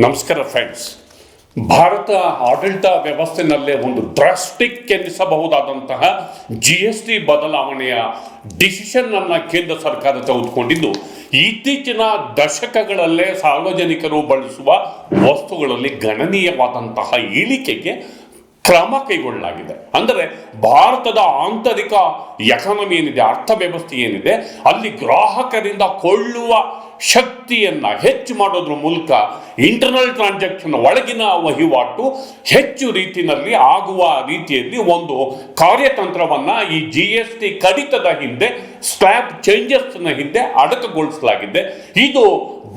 ನಮಸ್ಕಾರ ಫ್ರೆಂಡ್ಸ್ ಭಾರತ ಆಡಳಿತ ವ್ಯವಸ್ಥೆನಲ್ಲೇ ಒಂದು ಡ್ರಾಸ್ಟಿಕ್ ಎನ್ನಿಸಬಹುದಾದಂತಹ ಜಿ ಎಸ್ ಟಿ ಬದಲಾವಣೆಯ ಡಿಸಿಷನ್ ಅನ್ನ ಕೇಂದ್ರ ಸರ್ಕಾರ ತೆಗೆದುಕೊಂಡಿದ್ದು, ಇತ್ತೀಚಿನ ದಶಕಗಳಲ್ಲೇ ಸಾರ್ವಜನಿಕರು ಬಳಸುವ ವಸ್ತುಗಳಲ್ಲಿ ಗಣನೀಯವಾದಂತಹ ಇಳಿಕೆಗೆ ಕ್ರಮ ಕೈಗೊಳ್ಳಲಾಗಿದೆ. ಅಂದರೆ ಭಾರತದ ಆಂತರಿಕ ಎಕಾನಮಿ ಏನಿದೆ, ಅರ್ಥವ್ಯವಸ್ಥೆ ಏನಿದೆ, ಅಲ್ಲಿ ಗ್ರಾಹಕರಿಂದ ಕೊಳ್ಳುವ ಶಕ್ತಿಯನ್ನ ಹೆಚ್ಚು ಮಾಡೋದ್ರ ಮೂಲಕ ಇಂಟರ್ನಲ್ ಟ್ರಾನ್ಸಾಕ್ಷನ್ ಒಳಗಿನ ವಹಿವಾಟು ಹೆಚ್ಚು ರೀತಿಯಲ್ಲಿ ಆಗುವ ರೀತಿಯಲ್ಲಿ ಒಂದು ಕಾರ್ಯತಂತ್ರವನ್ನ ಈ ಜಿ ಎಸ್ ಟಿ ಕಡಿತದ ಹಿಂದೆ ಸ್ಲ್ಯಾಬ್ ಚೇಂಜಸ್ನ ಹಿಂದೆ ಅಡಕಗೊಳಿಸಲಾಗಿದೆ. ಇದು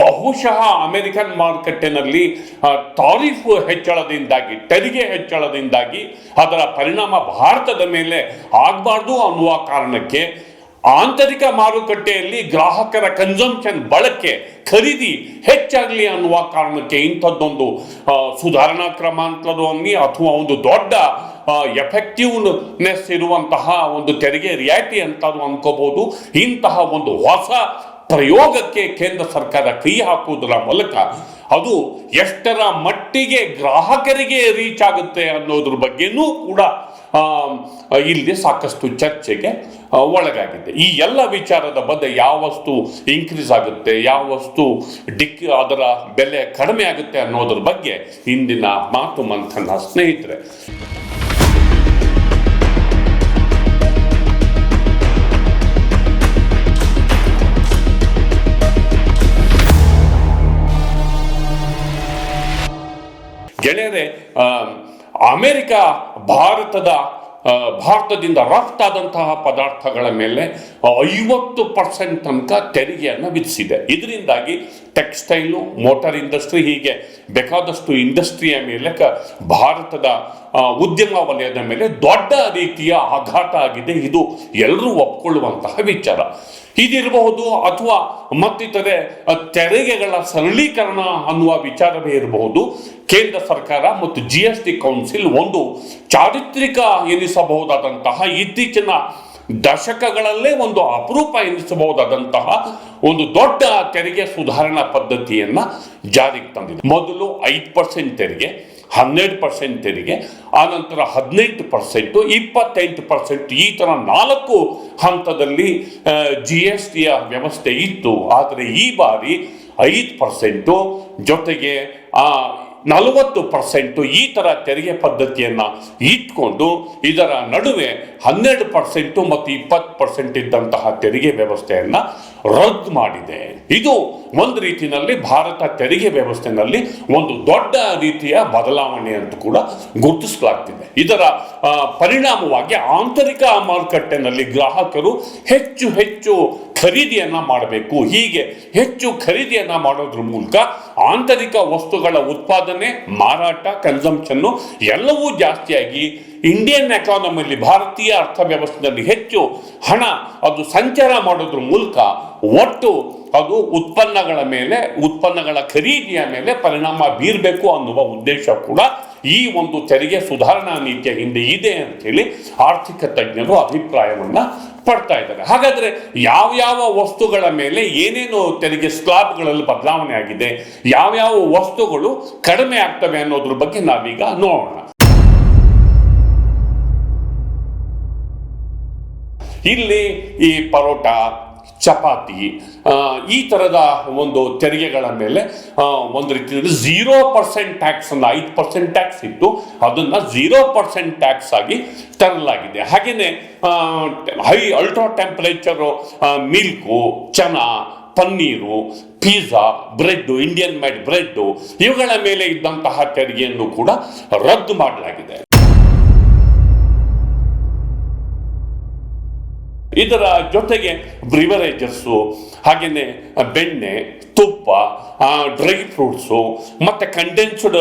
ಬಹುಶಃ ಅಮೆರಿಕನ್ ಮಾರುಕಟ್ಟೆನಲ್ಲಿ ತಾರೀಫ್ ಹೆಚ್ಚಳದಿಂದಾಗಿ, ತೆರಿಗೆ ಹೆಚ್ಚಳದಿಂದಾಗಿ ಅದರ ಪರಿಣಾಮ ಭಾರತದ ಮೇಲೆ ಆಗಬಾರ್ದು ಅನ್ನುವ ಕಾರಣಕ್ಕೆ ಆಂತರಿಕ ಮಾರುಕಟ್ಟೆಯಲ್ಲಿ ಗ್ರಾಹಕರ ಕನ್ಸಂಪ್ಷನ್ ಬಳಕೆ ಖರೀದಿ ಹೆಚ್ಚಾಗಲಿ ಅನ್ನುವ ಕಾರಣಕ್ಕೆ ಇಂಥದ್ದೊಂದು ಸುಧಾರಣಾ ಕ್ರಮ ಅಂತಲೂ ಅಥವಾ ಒಂದು ದೊಡ್ಡ ಎಫೆಕ್ಟಿವ್ನೆಸ್ ಇರುವಂತಹ ಒಂದು ತೆರಿಗೆ ರಿಯಾಯಿತಿ ಅಂತಲೂ ಅನ್ಕೋಬಹುದು ಇಂತಹ ಒಂದು ಹೊಸ ಪ್ರಯೋಗಕ್ಕೆ ಕೇಂದ್ರ ಸರ್ಕಾರ ಕೈ ಹಾಕುವುದರ ಮೂಲಕ ಅದು ಎಷ್ಟರ ಮಟ್ಟಿಗೆ ಗ್ರಾಹಕರಿಗೆ ರೀಚ್ ಆಗುತ್ತೆ ಅನ್ನೋದ್ರ ಬಗ್ಗೆನೂ ಕೂಡ ಇಲ್ಲಿ ಸಾಕಷ್ಟು ಚರ್ಚೆಗೆ ಒಳಗಾಗಿದೆ. ಈ ಎಲ್ಲ ವಿಚಾರದ ಬಗ್ಗೆ ಯಾವ ವಸ್ತು ಇನ್ಕ್ರೀಸ್ ಆಗುತ್ತೆ ಯಾವ ವಸ್ತು ಡಿಕ್ ಅದರ ಬೆಲೆ ಕಡಿಮೆ ಆಗುತ್ತೆ ಅನ್ನೋದ್ರ ಬಗ್ಗೆ ಇಂದಿನ ಮಾತು ಮಂಥನ ಸ್ನೇಹಿತರೆ. ಗೆಳೆಯರೆ ಅಮೆರಿಕ ಭಾರತದ ಭಾರತದಿಂದ ರಫ್ತಾದಂತಹ ಪದಾರ್ಥಗಳ ಮೇಲೆ ಐವತ್ತು ಪರ್ಸೆಂಟ್ ತನಕ ತೆರಿಗೆಯನ್ನು ವಿಧಿಸಿದೆ. ಇದರಿಂದಾಗಿ ಟೆಕ್ಸ್ಟೈಲು, ಮೋಟಾರ್ ಇಂಡಸ್ಟ್ರಿ ಹೀಗೆ ಬೇಕಾದಷ್ಟು ಇಂಡಸ್ಟ್ರಿಯ ಮೇಲೆ ಭಾರತದ ಉದ್ಯಮ ವಲಯದ ಮೇಲೆ ದೊಡ್ಡ ರೀತಿಯ ಆಘಾತ ಆಗಿದೆ. ಇದು ಎಲ್ಲರೂ ಒಪ್ಕೊಳ್ಳುವಂತಹ ವಿಚಾರ. ಇದಿರಬಹುದು ಅಥವಾ ಮತ್ತಿತರೆ ತೆರಿಗೆಗಳ ಸರಳೀಕರಣ ಅನ್ನುವ ವಿಚಾರವೇ ಇರಬಹುದು. ಕೇಂದ್ರ ಸರ್ಕಾರ ಮತ್ತು ಜಿ ಎಸ್ ಟಿ ಕೌನ್ಸಿಲ್ ಒಂದು ಚಾರಿತ್ರಿಕ ಎನಿಸಬಹುದಾದಂತಹ ಇತ್ತೀಚಿನ ದಶಕಗಳಲ್ಲೇ ಒಂದು ಅಪರೂಪ ಎನಿಸಬಹುದಾದಂತಹ ಒಂದು ದೊಡ್ಡ ತೆರಿಗೆ ಸುಧಾರಣಾ ಪದ್ಧತಿಯನ್ನ ಜಾರಿಗೆ ತಂದಿದೆ. ಮೊದಲು ಐದು ಪರ್ಸೆಂಟ್ ತೆರಿಗೆ ಹನ್ನೆರಡು ಪರ್ಸೆಂಟ್ ತೆರಿಗೆ, ಆನಂತರ ಹದಿನೆಂಟು ಪರ್ಸೆಂಟು ಇಪ್ಪತ್ತೆಂಟು ಪರ್ಸೆಂಟ್ ಈ ಥರ ನಾಲ್ಕು ಹಂತದಲ್ಲಿ ಜಿ ಎಸ್ ಟಿಯ ವ್ಯವಸ್ಥೆ ಇತ್ತು. ಆದರೆ ಈ ಬಾರಿ ಐದು ಪರ್ಸೆಂಟು ಜೊತೆಗೆ ನಲವತ್ತು ಪರ್ಸೆಂಟು ಈ ಥರ ತೆರಿಗೆ ಪದ್ಧತಿಯನ್ನು ಇಟ್ಕೊಂಡು ಇದರ ನಡುವೆ ಹನ್ನೆರಡು ಪರ್ಸೆಂಟು ಮತ್ತು ಇಪ್ಪತ್ತು ಪರ್ಸೆಂಟ್ ಇದ್ದಂತಹ ತೆರಿಗೆ ವ್ಯವಸ್ಥೆಯನ್ನು ರದ್ದು ಮಾಡಿದೆ. ಇದು ಒಂದು ರೀತಿಯಲ್ಲಿ ಭಾರತ ತೆರಿಗೆ ವ್ಯವಸ್ಥೆಯಲ್ಲಿ ಒಂದು ದೊಡ್ಡ ರೀತಿಯ ಬದಲಾವಣೆ ಅಂತ ಕೂಡ ಗುರುತಿಸಲಾಗ್ತಿದೆ. ಇದರ ಪರಿಣಾಮವಾಗಿ ಆಂತರಿಕ ಮಾರುಕಟ್ಟೆನಲ್ಲಿ ಗ್ರಾಹಕರು ಹೆಚ್ಚು ಹೆಚ್ಚು ಖರೀದಿಯನ್ನ ಮಾಡಬೇಕು. ಹೀಗೆ ಹೆಚ್ಚು ಖರೀದಿಯನ್ನು ಮಾಡೋದ್ರ ಮೂಲಕ ಆಂತರಿಕ ವಸ್ತುಗಳ ಉತ್ಪಾದನೆ, ಮಾರಾಟ ಕನ್ಸಂಪ್ಷನ್ನು ಎಲ್ಲವೂ ಜಾಸ್ತಿಯಾಗಿ ಇಂಡಿಯನ್ ಎಕಾನಮಿಯಲ್ಲಿ ಭಾರತೀಯ ಅರ್ಥವ್ಯವಸ್ಥೆಯಲ್ಲಿ ಹೆಚ್ಚು ಹಣ ಅದು ಸಂಚಾರ ಮಾಡೋದ್ರ ಮೂಲಕ ಒಟ್ಟು ಅದು ಉತ್ಪನ್ನಗಳ ಮೇಲೆ, ಉತ್ಪನ್ನಗಳ ಖರೀದಿಯ ಮೇಲೆ ಪರಿಣಾಮ ಬೀರಬೇಕು ಅನ್ನುವ ಉದ್ದೇಶ ಕೂಡ ಈ ಒಂದು ತೆರಿಗೆ ಸುಧಾರಣಾ ನೀತಿಯ ಹಿಂದೆ ಇದೆ ಅಂತೇಳಿ ಆರ್ಥಿಕ ತಜ್ಞರು ಅಭಿಪ್ರಾಯವನ್ನ ಪಡ್ತಾ ಇದ್ದಾರೆ. ಹಾಗಾದ್ರೆ ಯಾವ್ಯಾವ ವಸ್ತುಗಳ ಮೇಲೆ ಏನೇನು ತೆರಿಗೆ ಸ್ಲಾಬ್ಗಳಲ್ಲಿ ಬದಲಾವಣೆ ಆಗಿದೆ ಯಾವ್ಯಾವ ವಸ್ತುಗಳು ಕಡಿಮೆ ಆಗ್ತವೆ ಅನ್ನೋದ್ರ ಬಗ್ಗೆ ನಾವೀಗ ನೋಡೋಣ. ಇಲ್ಲಿ ಈ ಪರೋಟ ಚಪಾತಿ ಈ ಥರದ ಒಂದು ತೆರಿಗೆಗಳ ಮೇಲೆ ಒಂದು ರೀತಿಯಲ್ಲಿ ಝೀರೋ ಪರ್ಸೆಂಟ್ ಟ್ಯಾಕ್ಸ್ ಅನ್ನು ಐದು ಪರ್ಸೆಂಟ್ ಟ್ಯಾಕ್ಸ್ ಇತ್ತು. ಅದನ್ನು ಝೀರೋ ಪರ್ಸೆಂಟ್ ಟ್ಯಾಕ್ಸ್ ಆಗಿ ತರಲಾಗಿದೆ. ಹಾಗೆಯೇ high ultra temperature milk chana paneer pizza bread Indian made bread ಇವುಗಳ ಮೇಲೆ ಇದ್ದಂತಹ ತೆರಿಗೆಯನ್ನು ಕೂಡ ರದ್ದು ಮಾಡಲಾಗಿದೆ. ಇದರ ಜೊತೆಗೆ ಬ್ರಿವರೇಜಸ್ಸು ಹಾಗೆಯೇ ಬೆಣ್ಣೆ, ತುಪ್ಪ ಡ್ರೈ ಫ್ರೂಟ್ಸು ಮತ್ತು ಕಂಡೆನ್ಸ್ಡ್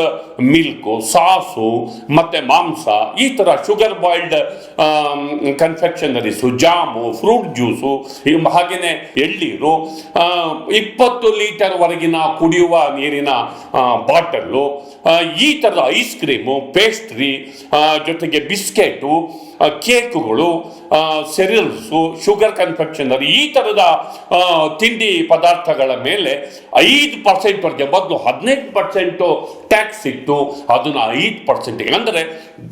ಮಿಲ್ಕು ಸಾಸು ಮತ್ತು ಮಾಂಸ, ಈ ಥರ sugar boiled confectioneries jam fruit juice ಹಾಗೆಯೇ ಎಳ್ಳೀರು ಇಪ್ಪತ್ತು ಲೀಟರ್ ವರೆಗಿನ ಕುಡಿಯುವ ನೀರಿನ ಬಾಟಲ್ಲು ಈ ಥರದ ಐಸ್ ಕ್ರೀಮು ಪೇಸ್ಟ್ರಿ ಜೊತೆಗೆ ಬಿಸ್ಕೆಟು ಕೇಕುಗಳು ಸೆರಿಲ್ಸು, ಶುಗರ್ ಕನ್ಫೆಕ್ಷನರಿ ಈ ಥರದ ತಿಂಡಿ ಪದಾರ್ಥಗಳ ಮೇಲೆ ಐದು ಪರ್ಸೆಂಟ್ ಬರ್ತದೆ ಮೊದಲು ಹದಿನೆಂಟು ಪರ್ಸೆಂಟು ಟ್ಯಾಕ್ಸ್ ಇತ್ತು. ಅದನ್ನು ಐದು ಪರ್ಸೆಂಟಿಗೆ ಅಂದರೆ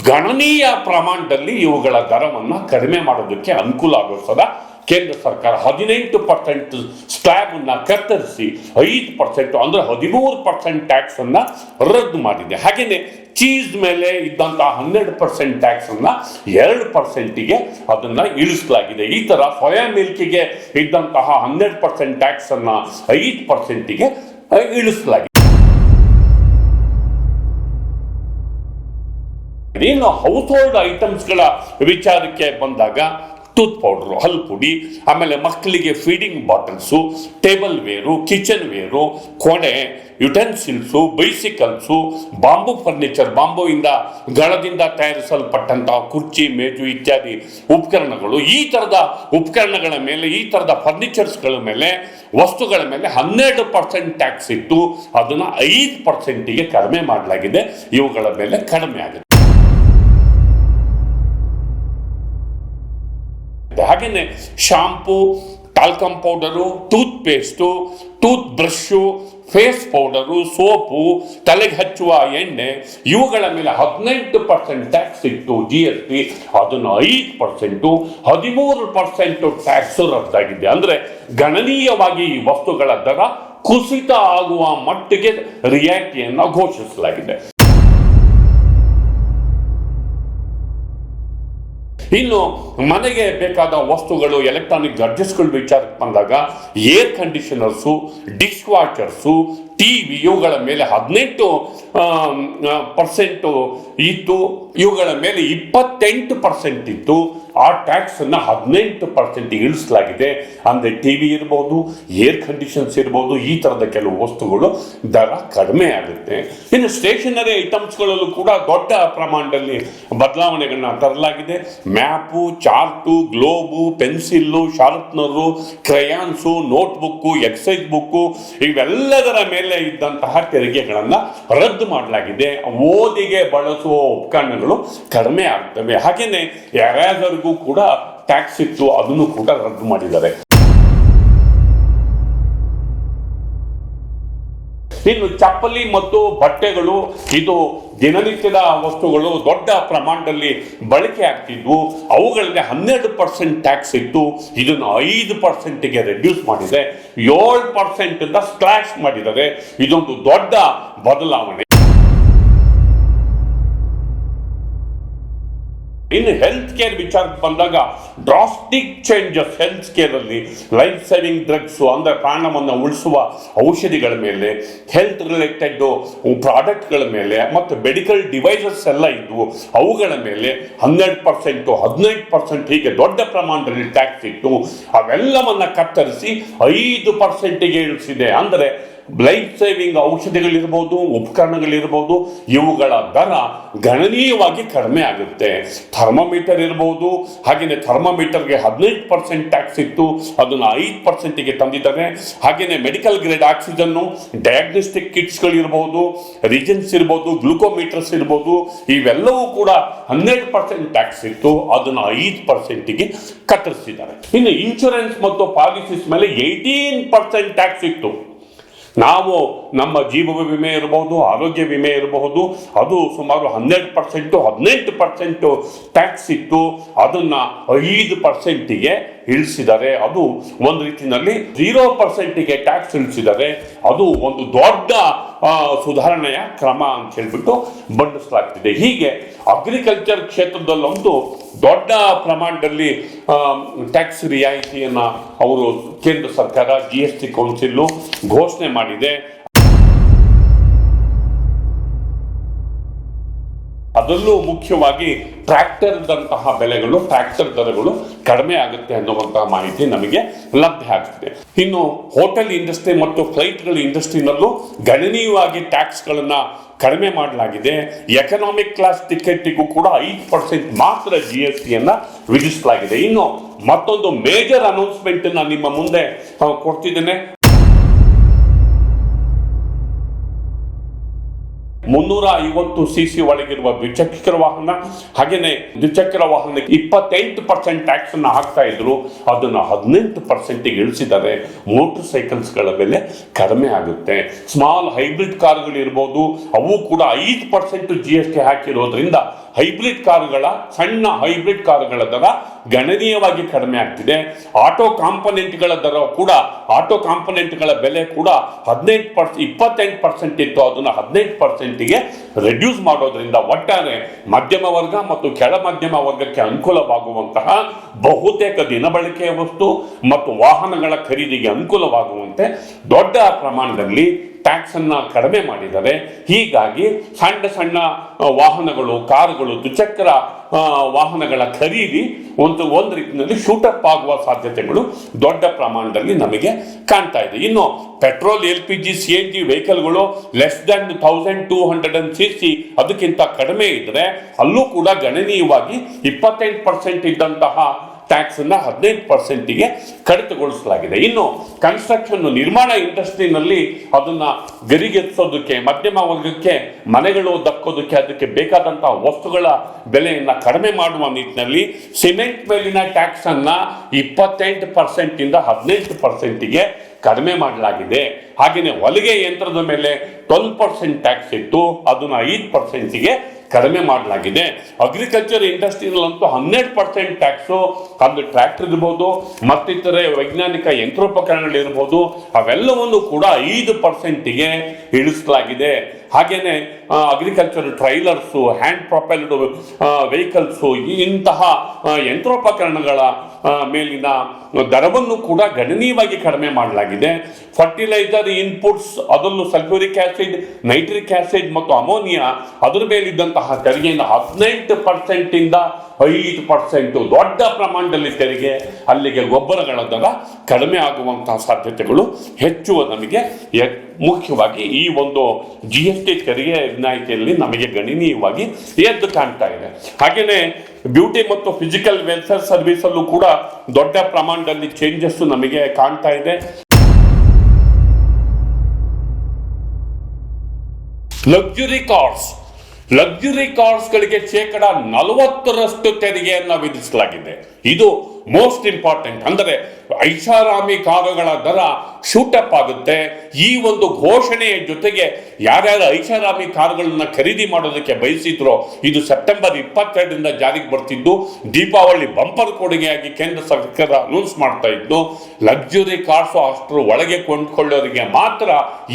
ಗಣನೀಯ ಪ್ರಮಾಣದಲ್ಲಿ ಇವುಗಳ ದರವನ್ನು ಕಡಿಮೆ ಮಾಡೋದಕ್ಕೆ ಅನುಕೂಲ ಆಗೋಸ್ತದ ಕೇಂದ್ರ ಸರ್ಕಾರ ಹದಿನೆಂಟು ಪರ್ಸೆಂಟ್ ಸ್ಲ್ಯಾಬನ್ನು ಕತ್ತರಿಸಿ ಐದು ಪರ್ಸೆಂಟು ಅಂದರೆ ಹದಿಮೂರು ಪರ್ಸೆಂಟ್ ಟ್ಯಾಕ್ಸನ್ನು ರದ್ದು ಮಾಡಿದೆ. ಹಾಗೇನೆ ಚೀಸ್ ಮೇಲೆ ಇದ್ದಂತಹ ಹನ್ನೆರಡು ಪರ್ಸೆಂಟ್ ಟ್ಯಾಕ್ಸ್ ಅನ್ನ ಎರಡು ಪರ್ಸೆಂಟಿಗೆ ಅದನ್ನ ಇಳಿಸಲಾಗಿದೆ. ಈ ತರ ಸೋಯಾ ಮಿಲ್ಕಿಗೆ ಇದ್ದಂತಹ ಹನ್ನೆರಡು ಪರ್ಸೆಂಟ್ ಟ್ಯಾಕ್ಸ್ ಅನ್ನ ಐದು ಪರ್ಸೆಂಟಿಗೆ ಇಳಿಸಲಾಗಿದೆ. ಇನ್ನು ಹೌಸ್ ಹೋಲ್ಡ್ ಐಟಮ್ಸ್ಗಳ ವಿಚಾರಕ್ಕೆ ಬಂದಾಗ ಟೂತ್ ಪೌಡ್ರು ಹಲ್ ಪುಡಿ, ಆಮೇಲೆ ಮಕ್ಕಳಿಗೆ feeding bottles table ware kitchen ware ಕೊಡೆ ಯುಟೆನ್ಸಿಲ್ಸು ಬೈಸಿಕಲ್ಸು ಬಾಂಬು ಫರ್ನಿಚರ್ ಬಾಂಬುವಿಂದ ಗಳದಿಂದ ತಯಾರಿಸಲ್ಪಟ್ಟಂತಹ ಕುರ್ಚಿ, ಮೇಜು ಇತ್ಯಾದಿ ಉಪಕರಣಗಳು, ಈ ಥರದ ಉಪಕರಣಗಳ ಮೇಲೆ, ಈ ಥರದ ಫರ್ನಿಚರ್ಸ್ಗಳ ಮೇಲೆ, ವಸ್ತುಗಳ ಮೇಲೆ ಹನ್ನೆರಡು ಪರ್ಸೆಂಟ್ ಟ್ಯಾಕ್ಸ್ ಇತ್ತು ಅದನ್ನು ಐದು ಪರ್ಸೆಂಟಿಗೆ ಕಡಿಮೆ ಮಾಡಲಾಗಿದೆ. ಇವುಗಳ ಮೇಲೆ ಕಡಿಮೆ ಆಗಿದೆ. ಹಾಗೆಯೇ shampoo talcum powder tooth paste tooth brush face powder soap ತಲೆಗೆ ಹಚ್ಚುವ ಎಣ್ಣೆ, ಇವುಗಳ ಮೇಲೆ ಹದಿನೆಂಟು ಪರ್ಸೆಂಟ್ ಟ್ಯಾಕ್ಸ್ ಇತ್ತು ಜಿ ಎಸ್ ಟಿ ಅದನ್ನು ಐದು ಪರ್ಸೆಂಟು ಹದಿಮೂರು ಪರ್ಸೆಂಟು ಟ್ಯಾಕ್ಸ್ ರದ್ದಾಗಿದೆ. ಅಂದರೆ ಗಣನೀಯವಾಗಿ ಈ ವಸ್ತುಗಳ ದರ ಕುಸಿತ ಆಗುವ ಮಟ್ಟಿಗೆ ರಿಯಾಯಿತಿಯನ್ನು ಘೋಷಿಸಲಾಗಿದೆ. ಇನ್ನು ಮನೆಗೆ ಬೇಕಾದ ವಸ್ತುಗಳು ಎಲೆಕ್ಟ್ರಾನಿಕ್ ಗಡ್ಜೆಟ್ಸ್ಗಳ ವಿಚಾರಕ್ಕೆ ಬಂದಾಗ air conditioners dish washers T V ಇವುಗಳ ಮೇಲೆ ಹದಿನೆಂಟು ಪರ್ಸೆಂಟು ಇತ್ತು. ಇವುಗಳ ಮೇಲೆ ಇಪ್ಪತ್ತೆಂಟು ಪರ್ಸೆಂಟ್ ಇತ್ತು. ಆ ಟ್ಯಾಕ್ಸ್ ಅನ್ನ ಹದಿನೆಂಟು ಪರ್ಸೆಂಟ್ ಇಳಿಸಲಾಗಿದೆ. ಅಂದರೆ ಟಿ ವಿ ಇರ್ಬೋದು ಏರ್ ಕಂಡೀಷನ್ಸ್ ಇರ್ಬೋದು, ಈ ಥರದ ಕೆಲವು ವಸ್ತುಗಳು ದರ ಕಡಿಮೆ ಆಗುತ್ತೆ. ಇನ್ನು ಸ್ಟೇಷನರಿ ಐಟಮ್ಸ್ಗಳಲ್ಲೂ ಕೂಡ ದೊಡ್ಡ ಪ್ರಮಾಣದಲ್ಲಿ ಬದಲಾವಣೆಗಳನ್ನ ತರಲಾಗಿದೆ. Map chart globe pencil sharpener crayons notebook exercise book ಇವೆಲ್ಲದರ ಮೇಲೆ ಇದ್ದಂತಹ ತೆರಿಗೆಗಳನ್ನು ರದ್ದು ಮಾಡಲಾಗಿದೆ. ಓದಿಗೆ ಬಳಸುವ ಉಪಕರಣಗಳು ಕಡಿಮೆ ಆಗ್ತವೆ. ಹಾಗೆಯೇ ಯಾರ್ಯಾರಿಗೂ ಕೂಡ ಟ್ಯಾಕ್ಸ್ ಇತ್ತು, ಅದನ್ನು ಕೂಡ ರದ್ದು ಮಾಡಿದ್ದಾರೆ. ಇನ್ನು ಚಪ್ಪಲಿ ಮತ್ತು ಬಟ್ಟೆಗಳು, ಇದು ದಿನನಿತ್ಯದ ವಸ್ತುಗಳು ದೊಡ್ಡ ಪ್ರಮಾಣದಲ್ಲಿ ಬಳಕೆ ಆಗ್ತಿದ್ವು. ಅವುಗಳಿಗೆ ಹನ್ನೆರಡು ಪರ್ಸೆಂಟ್ ಟ್ಯಾಕ್ಸ್ ಇತ್ತು. ಇದನ್ನು ಐದು ಪರ್ಸೆಂಟಿಗೆ ರೆಡ್ಯೂಸ್ ಮಾಡಿದೆ ಏಳು ಪರ್ಸೆಂಟ್ ಸ್ಕ್ಲಾಶ್ ಮಾಡಿದ್ದಾರೆ ಇದೊಂದು ದೊಡ್ಡ ಬದಲಾವಣೆ. ಇನ್ನು ಹೆಲ್ತ್ ಕೇರ್ ವಿಚಾರಕ್ಕೆ ಬಂದಾಗ ಡ್ರಾಸ್ಟಿಕ್ ಚೇಂಜಸ್ ಹೆಲ್ತ್ ಕೇರ್ ಅಲ್ಲಿ ಲೈಫ್ ಸೇವಿಂಗ್ ಡ್ರಗ್ಸ್ ಅಂದ್ರೆ ಪ್ರಾಣವನ್ನು ಉಳಿಸುವ ಔಷಧಿಗಳ ಮೇಲೆ ಹೆಲ್ತ್ ರಿಲೇಟೆಡ್ ಪ್ರಾಡಕ್ಟ್ಗಳ ಮೇಲೆ ಮತ್ತು ಮೆಡಿಕಲ್ ಡಿವೈಸಸ್ ಎಲ್ಲ ಇದ್ವು. ಅವುಗಳ ಮೇಲೆ ಹನ್ನೆರಡು ಪರ್ಸೆಂಟು, ಹದಿನೈದು ಪರ್ಸೆಂಟ್ ಹೀಗೆ ದೊಡ್ಡ ಪ್ರಮಾಣದಲ್ಲಿ ಟ್ಯಾಕ್ಸ್ ಇತ್ತು ಅವೆಲ್ಲವನ್ನ ಕತ್ತರಿಸಿ ಐದು ಪರ್ಸೆಂಟಿಗೆ ಇಳಿಸಿದೆ. ಅಂದರೆ ಲೈಫ್ ಸೇವಿಂಗ್ ಔಷಧಿಗಳಿರ್ಬೋದು, ಉಪಕರಣಗಳಿರ್ಬೋದು, ಇವುಗಳ ದರ ಗಣನೀಯವಾಗಿ ಕಡಿಮೆ ಆಗುತ್ತೆ. ಥರ್ಮಾಮೀಟರ್ ಇರ್ಬೋದು ಹಾಗೆಯೇ ಥರ್ಮಾಮೀಟರ್ಗೆ ಹದಿನೈದು ಪರ್ಸೆಂಟ್ ಟ್ಯಾಕ್ಸ್ ಇತ್ತು, ಅದನ್ನು ಐದು ಪರ್ಸೆಂಟಿಗೆ ತಂದಿದ್ದಾರೆ. ಹಾಗೆಯೇ ಮೆಡಿಕಲ್ ಗ್ರೇಡ್ ಆಕ್ಸಿಜನ್ನು ಡಯಾಗ್ನೋಸ್ಟಿಕ್ ಕಿಟ್ಸ್ಗಳಿರ್ಬೋದು ರಿಜನ್ಸ್ ಇರ್ಬೋದು ಗ್ಲೂಕೋಮೀಟರ್ಸ್ ಇರ್ಬೋದು, ಇವೆಲ್ಲವೂ ಕೂಡ ಹನ್ನೆರಡು ಪರ್ಸೆಂಟ್ ಟ್ಯಾಕ್ಸ್ ಇತ್ತು, ಅದನ್ನು ಐದು ಪರ್ಸೆಂಟಿಗೆ ಕತ್ತರಿಸಿದ್ದಾರೆ. ಇನ್ನು ಇನ್ಶೂರೆನ್ಸ್ ಮತ್ತು ಪಾಲಿಸೀಸ್ ಮೇಲೆ ಏಯ್ಟೀನ್ ಪರ್ಸೆಂಟ್ ಟ್ಯಾಕ್ಸ್ ಇತ್ತು. ನಾವು ನಮ್ಮ ಜೀವ ವಿಮೆ ಇರಬಹುದು, ಆರೋಗ್ಯ ವಿಮೆ ಇರಬಹುದು. ಅದು ಸುಮಾರು ಹನ್ನೆರಡು ಪರ್ಸೆಂಟು ಹದಿನೆಂಟು ಪರ್ಸೆಂಟು ಟ್ಯಾಕ್ಸ್ ಇತ್ತು ಅದನ್ನ ಐದು ಪರ್ಸೆಂಟಿಗೆ ಇಳಿಸಿದ್ದಾರೆ ಅದು ಒಂದು ರೀತಿಯಲ್ಲಿ ಜೀರೋ ಪರ್ಸೆಂಟಿಗೆ ಟ್ಯಾಕ್ಸ್ ಇಳಿಸಿದರೆ ಅದು ಒಂದು ದೊಡ್ಡ ಸುಧಾರಣೆಯ ಕ್ರಮ ಅಂತ ಹೇಳ್ಬಿಟ್ಟು ಬಣ್ಣಿಸಲಾಗ್ತಿದೆ ಹೀಗೆ ಅಗ್ರಿಕಲ್ಚರ್ ಕ್ಷೇತ್ರದಲ್ಲಂತೂ ದೊಡ್ಡ ಪ್ರಮಾಣದಲ್ಲಿ ಟ್ಯಾಕ್ಸ್ ರಿಯಾಯಿತಿಯನ್ನು ಅವರು ಕೇಂದ್ರ ಸರ್ಕಾರ ಜಿ ಎಸ್ ಟಿ ಕೌನ್ಸಿಲ್ ಘೋಷಣೆ ಮಾಡಿದೆ. ಅದರಲ್ಲೂ ಮುಖ್ಯವಾಗಿ ಟ್ರ್ಯಾಕ್ಟರ್ದಂತಹ ಬೆಲೆಗಳು ಟ್ರ್ಯಾಕ್ಟರ್ ದರಗಳು ಕಡಿಮೆ ಆಗುತ್ತೆ ಅನ್ನುವಂತಹ ಮಾಹಿತಿ ನಮಗೆ ಲಭ್ಯ ಆಗುತ್ತೆ ಇನ್ನು ಹೋಟೆಲ್ ಇಂಡಸ್ಟ್ರಿ ಮತ್ತು ಫ್ಲೈಟ್ಗಳ ಇಂಡಸ್ಟ್ರಿನಲ್ಲೂ ಗಣನೀಯವಾಗಿ ಟ್ಯಾಕ್ಸ್ಗಳನ್ನು ಕಡಿಮೆ ಮಾಡಲಾಗಿದೆ. ಎಕನಾಮಿಕ್ ಕ್ಲಾಸ್ ಟಿಕೆಟಿಗೂ ಕೂಡ ಐದು ಪರ್ಸೆಂಟ್ ಮಾತ್ರ ಜಿ ಎಸ್ ಟಿಯನ್ನು ವಿಧಿಸಲಾಗಿದೆ. ಇನ್ನು ಮತ್ತೊಂದು ಮೇಜರ್ ಅನೌನ್ಸ್ಮೆಂಟ್ ನಿಮ್ಮ ಮುಂದೆ ಕೊಡ್ತಿದ್ದೇನೆ. ಮುನ್ನೂರ ಐವತ್ತು ಸಿ ಸಿ ಒಳಗಿರುವ ದ್ವಿಚಕ್ರ ವಾಹನ, ಹಾಗೇನೆ ದ್ವಿಚಕ್ರ ವಾಹನಕ್ಕೆ ಇಪ್ಪತ್ತೆಂಟು ಪರ್ಸೆಂಟ್ ಟ್ಯಾಕ್ಸ್ ಅನ್ನು ಹಾಕ್ತಾ ಇದ್ರು. ಅದನ್ನ ಹದಿನೆಂಟು ಪರ್ಸೆಂಟಿಗೆ ಇಳಿಸಿದರೆ ಮೋಟರ್ ಸೈಕಲ್ಸ್ಗಳ ಬೆಲೆ ಕಡಿಮೆ ಆಗುತ್ತೆ. ಸ್ಮಾಲ್ ಹೈಬ್ರಿಡ್ ಕಾರ್ಗಳು ಇರ್ಬೋದು, ಅವು ಕೂಡ ಐದು ಪರ್ಸೆಂಟ್ ಜಿ ಎಸ್ ಟಿ ಹಾಕಿರೋದ್ರಿಂದ ಹೈಬ್ರಿಡ್ ಕಾರುಗಳ, ಸಣ್ಣ ಹೈಬ್ರಿಡ್ ಕಾರುಗಳ ದರ ಗಣನೀಯವಾಗಿ ಕಡಿಮೆ ಆಗ್ತಿದೆ. ಆಟೋ ಕಾಂಪೊನೆಂಟ್ಗಳ ದರ ಕೂಡ, ಆಟೋ ಕಾಂಪೊನೆಂಟ್ಗಳ ಬೆಲೆ ಕೂಡ ಹದಿನೆಂಟು ಪರ್ಸೆಂಟ್ ಇಪ್ಪತ್ತೆಂಟು ಪರ್ಸೆಂಟ್ ಇತ್ತು. ಅದನ್ನು ಹದಿನೆಂಟು ಪರ್ಸೆಂಟಿಗೆ ರೆಡ್ಯೂಸ್ ಮಾಡೋದ್ರಿಂದ ಒಟ್ಟಾರೆ ಮಧ್ಯಮ ವರ್ಗ ಮತ್ತು ಕೆಳ ಮಧ್ಯಮ ವರ್ಗಕ್ಕೆ ಅನುಕೂಲವಾಗುವಂತಹ ಬಹುತೇಕ ದಿನಬಳಕೆಯ ವಸ್ತು ಮತ್ತು ವಾಹನಗಳ ಖರೀದಿಗೆ ಅನುಕೂಲವಾಗುವಂತೆ ದೊಡ್ಡ ಪ್ರಮಾಣದಲ್ಲಿ ಟ್ಯಾಕ್ಸ್ ಅನ್ನ ಕಡಿಮೆ ಮಾಡಿದ್ದಾರೆ ಹೀಗಾಗಿ ಸಣ್ಣ ಸಣ್ಣ ವಾಹನಗಳು, ಕಾರುಗಳು, ದ್ವಿಚಕ್ರ ವಾಹನಗಳ ಖರೀದಿ ಒಂದು ಒಂದು ರೀತಿಯಲ್ಲಿ ಶೂಟಪ್ ಆಗುವ ಸಾಧ್ಯತೆಗಳು ದೊಡ್ಡ ಪ್ರಮಾಣದಲ್ಲಿ ನಮಗೆ ಕಾಣ್ತಾ ಇದೆ. ಇನ್ನು petrol, L P G, C N G ವೆಹಿಕಲ್ಗಳು less than thousand two hundred and C C ಅದಕ್ಕಿಂತ ಕಡಿಮೆ ಇದ್ದರೆ ಅಲ್ಲೂ ಕೂಡ ಗಣನೀಯವಾಗಿ ಇಪ್ಪತ್ತೆಂಟು ಪರ್ಸೆಂಟ್ ಇದ್ದಂತಹ ಟ್ಯಾಕ್ಸ್ ಅನ್ನ ಹದಿನೈದು ಪರ್ಸೆಂಟಿಗೆ ಕಡಿತಗೊಳಿಸಲಾಗಿದೆ. ಇನ್ನು ಕನ್ಸ್ಟ್ರಕ್ಷನ್ ನಿರ್ಮಾಣ ಇಂಡಸ್ಟ್ರಿನಲ್ಲಿ ಅದನ್ನ ಗರಿಗೆತ್ಸೋದಕ್ಕೆ, ಮಧ್ಯಮ ವರ್ಗಕ್ಕೆ, ಮನೆಗಳು ದಕ್ಕೋದಕ್ಕೆ, ಅದಕ್ಕೆ ಬೇಕಾದಂತಹ ವಸ್ತುಗಳ ಬೆಲೆಯನ್ನ ಕಡಿಮೆ ಮಾಡುವ ನಿಟ್ಟಿನಲ್ಲಿ ಸಿಮೆಂಟ್ ಮೇಲಿನ ಟ್ಯಾಕ್ಸನ್ನು ಇಪ್ಪತ್ತೆಂಟು ಪರ್ಸೆಂಟಿಂದ ಹದಿನೆಂಟು ಪರ್ಸೆಂಟಿಗೆ ಕಡಿಮೆ ಮಾಡಲಾಗಿದೆ. ಹಾಗೆಯೇ ಹೊಲಿಗೆ ಯಂತ್ರದ ಮೇಲೆ ಟ್ವೆಲ್ ಪರ್ಸೆಂಟ್ ಟ್ಯಾಕ್ಸ್ ಇತ್ತು ಅದನ್ನ ಐದು ಪರ್ಸೆಂಟಿಗೆ ಕಡಿಮೆ ಮಾಡಲಾಗಿದೆ. ಅಗ್ರಿಕಲ್ಚರ್ ಇಂಡಸ್ಟ್ರಿನಲ್ಲಂತೂ ಹನ್ನೆರಡು ಪರ್ಸೆಂಟ್ ಟ್ಯಾಕ್ಸು ಅದು ಟ್ರ್ಯಾಕ್ಟರ್ ಇರ್ಬೋದು, ಮತ್ತಿತರೆ ವೈಜ್ಞಾನಿಕ ಯಂತ್ರೋಪಕರಣಗಳಿರ್ಬೋದು ಅವೆಲ್ಲವನ್ನು ಕೂಡ ಐದು ಪರ್ಸೆಂಟಿಗೆ ಇಳಿಸಲಾಗಿದೆ. ಹಾಗೆಯೇ agriculture trailers hand propelled vehicles ಇಂತಹ ಯಂತ್ರೋಪಕರಣಗಳ ಮೇಲಿನ ದರವನ್ನು ಕೂಡ ಗಣನೀಯವಾಗಿ ಕಡಿಮೆ ಮಾಡಲಾಗಿದೆ. ಫರ್ಟಿಲೈಸರ್ ಇನ್ಪುಟ್ಸ್ ಅದರಲ್ಲೂ ಸಲ್ಫ್ಯೂರಿಕ್ ಆಸಿಡ್ ನೈಟ್ರಿಕ್ ಆಸಿಡ್ ಮತ್ತು ಅಮೋನಿಯಾ ಅದರ ಮೇಲಿದ್ದಂತಹ ತೆರಿಗೆಯಿಂದ ಹದಿನೆಂಟು ಪರ್ಸೆಂಟ್ ಇಂದ ಐದು ಪರ್ಸೆಂಟು ದೊಡ್ಡ ಪ್ರಮಾಣದಲ್ಲಿ ತೆರಿಗೆ, ಅಲ್ಲಿಗೆ ಗೊಬ್ಬರಗಳ ದರ ಕಡಿಮೆ ಆಗುವಂತಹ ಸಾಧ್ಯತೆಗಳು ಹೆಚ್ಚು ನಮಗೆ ಮುಖ್ಯವಾಗಿ ಈ ಒಂದು ಜಿ ಎಸ್ ಟಿ ತೆರಿಗೆ ವಿನಾಯಿತಿಯಲ್ಲಿ ನಮಗೆ ಗಣನೀಯವಾಗಿ ಎದ್ದು ಕಾಣ್ತಾ ಇದೆ. ಹಾಗೆಯೇ ಬ್ಯೂಟಿ ಮತ್ತು ಫಿಸಿಕಲ್ ವೆಲ್ಫೇರ್ ಸರ್ವಿಸ್ ಅಲ್ಲೂ ಕೂಡ ದೊಡ್ಡ ಪ್ರಮಾಣದಲ್ಲಿ ಚೇಂಜಸ್ ನಮಗೆ ಕಾಣ್ತಾ ಇದೆ. ಲಕ್ಸುರಿ ಕಾರ್ಸ್ ಲಕ್ಸುರಿ ಕಾರ್ಸ್ಗಳಿಗೆ ಶೇಕಡ ನಲವತ್ತರಷ್ಟು ತೆರಿಗೆಯನ್ನು ವಿಧಿಸಲಾಗಿದೆ. ಇದು ಮೋಸ್ಟ್ ಇಂಪಾರ್ಟೆಂಟ್ ಅಂದರೆ ಐಷಾರಾಮಿ ಕಾರುಗಳ ದರ ಶೂಟಪ್ ಆಗುತ್ತೆ. ಈ ಒಂದು ಘೋಷಣೆಯ ಜೊತೆಗೆ ಯಾರ್ಯಾರು ಐಷಾರಾಮಿ ಕಾರುಗಳನ್ನ ಖರೀದಿ ಮಾಡೋದಕ್ಕೆ ಬಯಸಿದ್ರೋ, ಇದು ಸೆಪ್ಟೆಂಬರ್ ಇಪ್ಪತ್ತೆರಡರಿಂದ ಜಾರಿಗೆ ಬರ್ತಿದ್ದು. ದೀಪಾವಳಿ ಬಂಪರ್ ಕೊಡುಗೆಯಾಗಿ ಕೇಂದ್ರ ಸರ್ಕಾರ ಅನೌನ್ಸ್ ಮಾಡ್ತಾ ಇದ್ದು ಲಕ್ಸುರಿ ಕಾರ್ಸು ಅಷ್ಟರ ಒಳಗೆ ಕೊಂಡ್ಕೊಳ್ಳೋರಿಗೆ ಮಾತ್ರ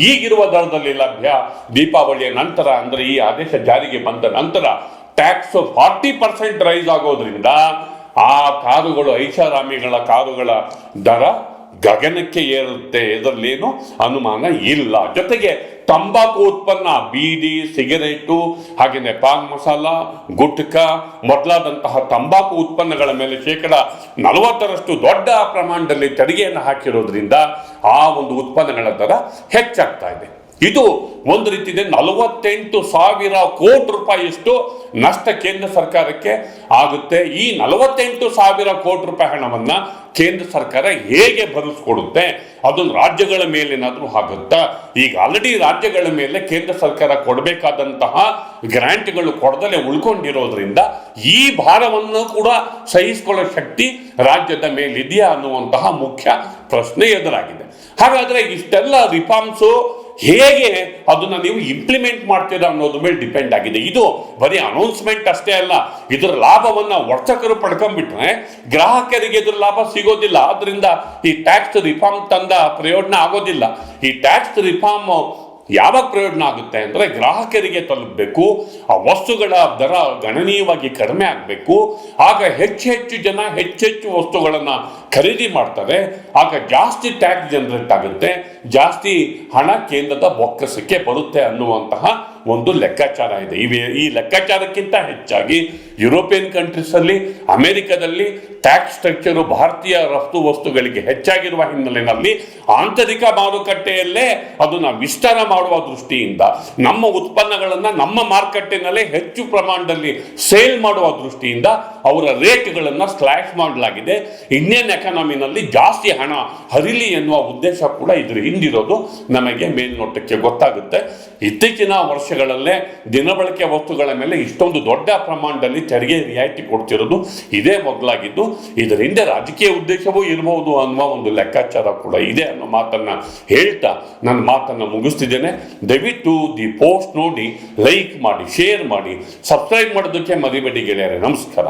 ಈಗಿರುವ ದರದಲ್ಲಿ ಲಭ್ಯ. ದೀಪಾವಳಿಯ ನಂತರ, ಅಂದರೆ ಈ ಆದೇಶ ಜಾರಿಗೆ ಬಂದ ನಂತರ ಟ್ಯಾಕ್ಸ್ ಫಾರ್ಟಿ ಪರ್ಸೆಂಟ್ ರೈಸ್ ಆಗೋದ್ರಿಂದ ಆ ಕಾರುಗಳು ಐಷಾರಾಮಿಗಳ ಕಾರುಗಳ ದರ ಗಗನಕ್ಕೆ ಏರುತ್ತೆ. ಇದರಲ್ಲೇನು ಅನುಮಾನ ಇಲ್ಲ. ಜೊತೆಗೆ ತಂಬಾಕು ಉತ್ಪನ್ನ ಬೀಡಿ ಸಿಗರೇಟು ಹಾಗೆಯೇ ಪಾನ್ ಮಸಾಲ, ಗುಟ್ಕ, ಮೊದಲಾದಂತಹ ತಂಬಾಕು ಉತ್ಪನ್ನಗಳ ಮೇಲೆ ಶೇಕಡ ನಲವತ್ತರಷ್ಟು ದೊಡ್ಡ ಪ್ರಮಾಣದಲ್ಲಿ ತೆರಿಗೆಯನ್ನು ಹಾಕಿರೋದ್ರಿಂದ ಆ ಒಂದು ಉತ್ಪನ್ನಗಳ ದರ ಹೆಚ್ಚಾಗ್ತಾ ಇದೆ. ಇದು ಒಂದು ರೀತಿಯಲ್ಲಿ ನಲವತ್ತೆಂಟು ಸಾವಿರ ಕೋಟಿ ರೂಪಾಯಿಯಷ್ಟು ನಷ್ಟ ಕೇಂದ್ರ ಸರ್ಕಾರಕ್ಕೆ ಆಗುತ್ತೆ. ಈ ನಲವತ್ತೆಂಟು ಸಾವಿರ ಕೋಟಿ ರೂಪಾಯಿ ಹಣವನ್ನ ಕೇಂದ್ರ ಸರ್ಕಾರ ಹೇಗೆ ಭರಿಸ್ಕೊಡುತ್ತೆ? ಅದನ್ನು ರಾಜ್ಯಗಳ ಮೇಲೇನಾದ್ರೂ ಆಗುತ್ತಾ? ಈಗ ಆಲ್ರೆಡಿ ರಾಜ್ಯಗಳ ಮೇಲೆ ಕೇಂದ್ರ ಸರ್ಕಾರ ಕೊಡಬೇಕಾದಂತಹ ಗ್ರಾಂಟ್ಗಳು ಕೊಡದಲ್ಲೇ ಉಳ್ಕೊಂಡಿರೋದ್ರಿಂದ ಈ ಭಾರವನ್ನು ಕೂಡ ಸಹಿಸಿಕೊಳ್ಳೋ ಶಕ್ತಿ ರಾಜ್ಯದ ಮೇಲಿದೆಯಾ ಅನ್ನುವಂತಹ ಮುಖ್ಯ ಪ್ರಶ್ನೆ ಎದುರಾಗಿದೆ. ಹಾಗಾದ್ರೆ ಇಷ್ಟೆಲ್ಲ ರಿಫಾರ್ಮ್ಸು ಹೇಗೆ ಅದನ್ನ ನೀವು ಇಂಪ್ಲಿಮೆಂಟ್ ಮಾಡ್ತೀರಾ ಅನ್ನೋದ್ರ ಮೇಲೆ ಡಿಪೆಂಡ್ ಆಗಿದೆ. ಇದು ಬರೀ ಅನೌನ್ಸ್ಮೆಂಟ್ ಅಷ್ಟೇ ಅಲ್ಲ, ಇದರ ಲಾಭವನ್ನ ವರ್ತಕರು ಪಡ್ಕೊಂಡ್ಬಿಟ್ರೆ ಗ್ರಾಹಕರಿಗೆ ಇದ್ರ ಲಾಭ ಸಿಗೋದಿಲ್ಲ. ಆದ್ರಿಂದ ಈ ಟ್ಯಾಕ್ಸ್ ರಿಫಾರ್ಮ್ ತಂದ ಪ್ರಯೋಜನ ಆಗೋದಿಲ್ಲ. ಈ ಟ್ಯಾಕ್ಸ್ ರಿಫಾರ್ಮ್ ಯಾವಾಗ ಪ್ರಯೋಜನ ಆಗುತ್ತೆ ಅಂದರೆ ಗ್ರಾಹಕರಿಗೆ ತಲುಪಬೇಕು, ಆ ವಸ್ತುಗಳ ದರ ಗಣನೀಯವಾಗಿ ಕಡಿಮೆ ಆಗಬೇಕು, ಆಗ ಹೆಚ್ಚು ಹೆಚ್ಚು ಜನ ಹೆಚ್ಚೆಚ್ಚು ವಸ್ತುಗಳನ್ನು ಖರೀದಿ ಮಾಡ್ತಾರೆ, ಆಗ ಜಾಸ್ತಿ ಟ್ಯಾಕ್ಸ್ ಜನರೇಟ್ ಆಗುತ್ತೆ, ಜಾಸ್ತಿ ಹಣ ಕೇಂದ್ರದ ಬೊಕ್ಕಸಕ್ಕೆ ಬರುತ್ತೆ ಅನ್ನುವಂತಹ ಒಂದು ಲೆಕ್ಕಾಚಾರ ಇದೆ. ಇವೆ ಈ ಲೆಕ್ಕಾಚಾರಕ್ಕಿಂತ ಹೆಚ್ಚಾಗಿ ಯುರೋಪಿಯನ್ ಕಂಟ್ರೀಸಲ್ಲಿ ಅಮೆರಿಕದಲ್ಲಿ ಟ್ಯಾಕ್ಸ್ ಸ್ಟ್ರಕ್ಚರು ಭಾರತೀಯ ರಫ್ತು ವಸ್ತುಗಳಿಗೆ ಹೆಚ್ಚಾಗಿರುವ ಹಿನ್ನೆಲೆಯಲ್ಲಿ ಆಂತರಿಕ ಮಾರುಕಟ್ಟೆಯಲ್ಲೇ ಅದನ್ನು ವಿಸ್ತಾರ ಮಾಡುವ ದೃಷ್ಟಿಯಿಂದ, ನಮ್ಮ ಉತ್ಪನ್ನಗಳನ್ನ ನಮ್ಮ ಮಾರುಕಟ್ಟೆನಲ್ಲೇ ಹೆಚ್ಚು ಪ್ರಮಾಣದಲ್ಲಿ ಸೇಲ್ ಮಾಡುವ ದೃಷ್ಟಿಯಿಂದ ಅವರ ರೇಟ್ಗಳನ್ನು ಸ್ಲ್ಯಾಶ್ ಮಾಡಲಾಗಿದೆ. ಇಂಡಿಯನ್ ಎಕಾನಮಿನಲ್ಲಿ ಜಾಸ್ತಿ ಹಣ ಹರಿಲಿ ಎನ್ನುವ ಉದ್ದೇಶ ಕೂಡ ಇದ್ರ ಹಿಂದಿರೋದು ನಮಗೆ ಮೇಲ್ನೋಟಕ್ಕೆ ಗೊತ್ತಾಗುತ್ತೆ. ಇತ್ತೀಚಿನ ವರ್ಷ ವರ್ಷಗಳಲ್ಲೇ ದಿನಬಳಕೆ ವಸ್ತುಗಳ ಮೇಲೆ ಇಷ್ಟೊಂದು ದೊಡ್ಡ ಪ್ರಮಾಣದಲ್ಲಿ ತೆರಿಗೆ ರಿಯಾಯಿತಿ ಕೊಡ್ತಿರೋದು ಇದೇ ಮೊದಲಾಗಿದ್ದು, ಇದರ ಹಿಂದೆ ರಾಜಕೀಯ ಉದ್ದೇಶವೂ ಇರಬಹುದು ಅನ್ನುವ ಒಂದು ಲೆಕ್ಕಾಚಾರ ಕೂಡ ಇದೆ ಅನ್ನೋ ಮಾತನ್ನ ಹೇಳ್ತಾ ನನ್ನ ಮಾತನ್ನ ಮುಗಿಸ್ತಿದ್ದೇನೆ. ದಯವಿಟ್ಟು ದಿ ಪೋಸ್ಟ್ ನೋಡಿ, ಲೈಕ್ ಮಾಡಿ, ಶೇರ್ ಮಾಡಿ, ಸಬ್ಸ್ಕ್ರೈಬ್ ಮಾಡೋದಕ್ಕೆ ಮರಿಬೇಡಿ ಗೆಳೆಯರೆ. ನಮಸ್ಕಾರ.